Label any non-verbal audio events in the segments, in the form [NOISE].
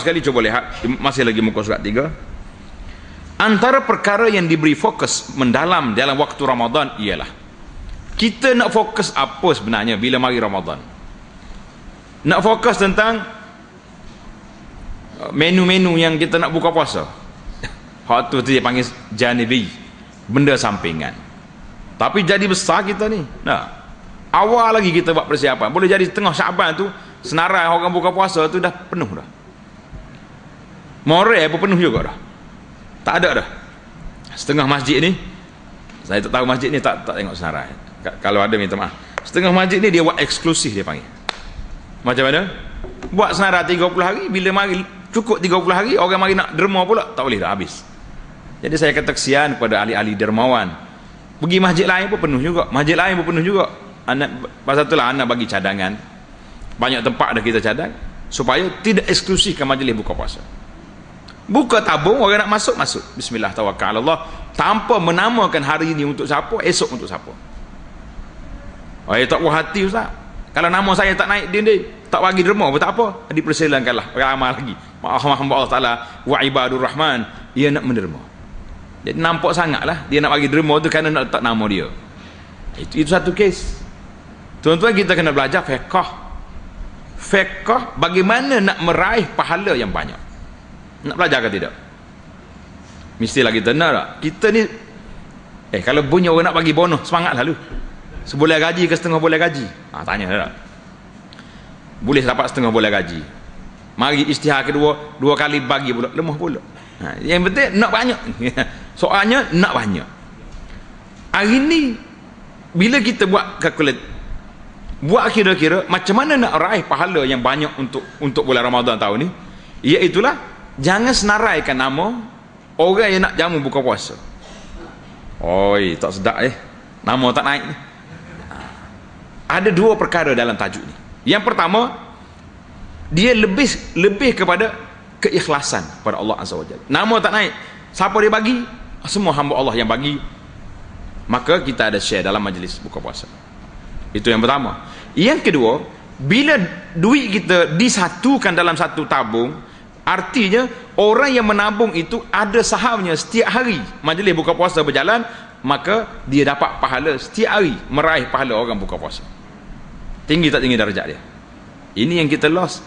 sekali cuba lihat. Masih lagi muka surat 3 antara perkara yang diberi fokus mendalam dalam waktu Ramadan ialah kita nak fokus apa sebenarnya bila mari Ramadan? Nak fokus tentang uh, menu-menu yang kita nak buka puasa. [LAUGHS] Hak tu dia panggil janibi benda sampingan. Tapi jadi besar kita ni. Nah awal lagi kita buat persiapan. Boleh jadi tengah syaban tu senarai orang buka puasa tu dah penuh dah Moral pun penuh juga dah. Tak ada dah. Setengah masjid ni saya tak tahu masjid ni tak tak tengok senarai. Kalau ada minta maaf. Setengah masjid ni dia buat eksklusif dia panggil. Macam mana? Buat senarai 30 hari bila mari cukup 30 hari orang mari nak derma pula tak boleh dah habis. Jadi saya kata kesian kepada ahli-ahli dermawan. Pergi masjid lain pun penuh juga. Masjid lain pun penuh juga. Anak pasal itulah anak bagi cadangan. Banyak tempat dah kita cadang supaya tidak eksklusifkan majlis buka puasa buka tabung orang nak masuk masuk. Bismillah tawakal Allah. Tanpa menamakan hari ini untuk siapa esok untuk siapa. Oh tak puas hati ustaz. Kalau nama saya tak naik dia ni tak bagi derma pun tak apa. Dipersilakanlah. Ramai lagi. Maaf Allah Ta'ala. Wa ibadur rahman. Ia nak menderma. Jadi nampak sangat lah dia nak bagi derma tu kerana nak letak nama dia. Itu, itu satu kes. Tuan-tuan kita kena belajar fiqah. Fiqah bagaimana nak meraih pahala yang banyak nak belajar ke tidak? Mestilah kita nak tak? Kita ni eh kalau punya orang nak bagi bonus semangat lalu sebulan gaji ke setengah bulan gaji? Ha, tanya tak? Boleh dapat setengah bulan gaji. Mari istihar kedua dua kali bagi pula lemah pula. Ha, yang penting nak banyak. [LAUGHS] Soalnya nak banyak. Hari ni bila kita buat kalkulat buat kira-kira macam mana nak raih pahala yang banyak untuk untuk bulan Ramadan tahun ni? Iaitulah jangan senaraikan nama. Orang yang nak jamu buka puasa. Oi tak sedap eh. Nama tak naik ada dua perkara dalam tajuk ni. Yang pertama dia lebih lebih kepada keikhlasan pada Allah Azza wa Jalla. Nama tak naik. Siapa dia bagi? Semua hamba Allah yang bagi. Maka kita ada share dalam majlis buka puasa. Itu yang pertama. Yang kedua bila duit kita disatukan dalam satu tabung Artinya orang yang menabung itu ada sahamnya setiap hari majlis buka puasa berjalan maka dia dapat pahala setiap hari meraih pahala orang buka puasa. Tinggi tak tinggi darjat dia? Ini yang kita lost.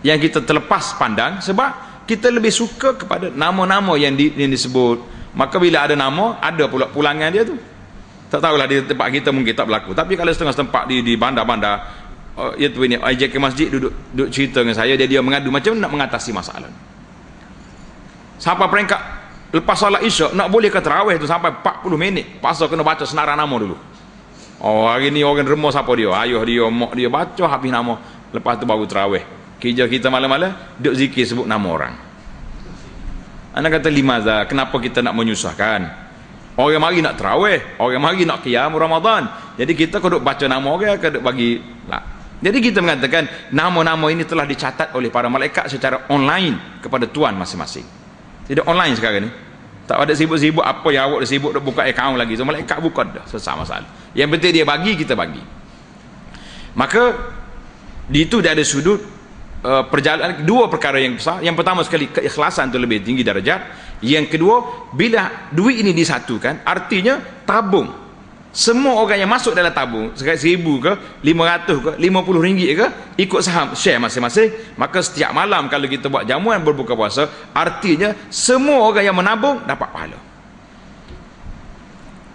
Yang kita terlepas pandang sebab kita lebih suka kepada nama-nama yang, di, yang disebut. Maka bila ada nama, ada pula pulangan dia tu. Tak tahulah di tempat kita mungkin tak berlaku. Tapi kalau setengah tempat di, di bandar-bandar oh, ya tu ini. Ajak ke masjid duduk duduk cerita dengan saya. Dia dia mengadu. Macam nak mengatasi masalah sampai peringkat lepas solat isyak nak boleh ke terawih tu sampai 40 minit? Pasal kena baca senarai nama dulu. Oh hari ni orang remah siapa dia? Ayah dia mak dia baca habis nama. Lepas tu baru terawih. Kerja kita malam-malam duduk zikir sebut nama orang. Anak kata limaza kenapa kita nak menyusahkan? Orang mari nak terawih orang mari nak qiyam Ramadan. Jadi kita kena baca nama orang kena bagi lah jadi kita mengatakan nama-nama ini telah dicatat oleh para malaikat secara online kepada tuan masing-masing. Tidak online sekarang ni. Tak ada sibuk-sibuk apa yang awak dah sibuk dah buka akaun lagi. So malaikat buka dah selesai masalah. Yang penting dia bagi kita bagi. Maka di itu dia ada sudut uh, perjalanan dua perkara yang besar. Yang pertama sekali keikhlasan itu lebih tinggi darjat. Yang kedua bila duit ini disatukan artinya tabung semua orang yang masuk dalam tabung sekitar seribu ke lima ratus ke lima puluh ringgit ke ikut saham share masing-masing. Maka setiap malam kalau kita buat jamuan berbuka puasa artinya semua orang yang menabung dapat pahala.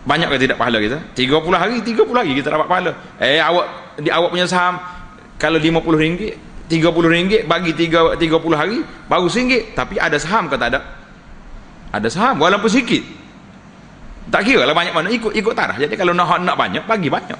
Banyak ke tidak pahala kita. 30 hari 30 hari kita dapat pahala. Eh awak di awak punya saham kalau lima puluh ringgit tiga puluh ringgit bagi tiga tiga puluh hari baru singgit tapi ada saham ke tak ada? Ada saham walaupun sikit tak kira lah banyak mana ikut ikut tarah jadi kalau nak nak banyak bagi banyak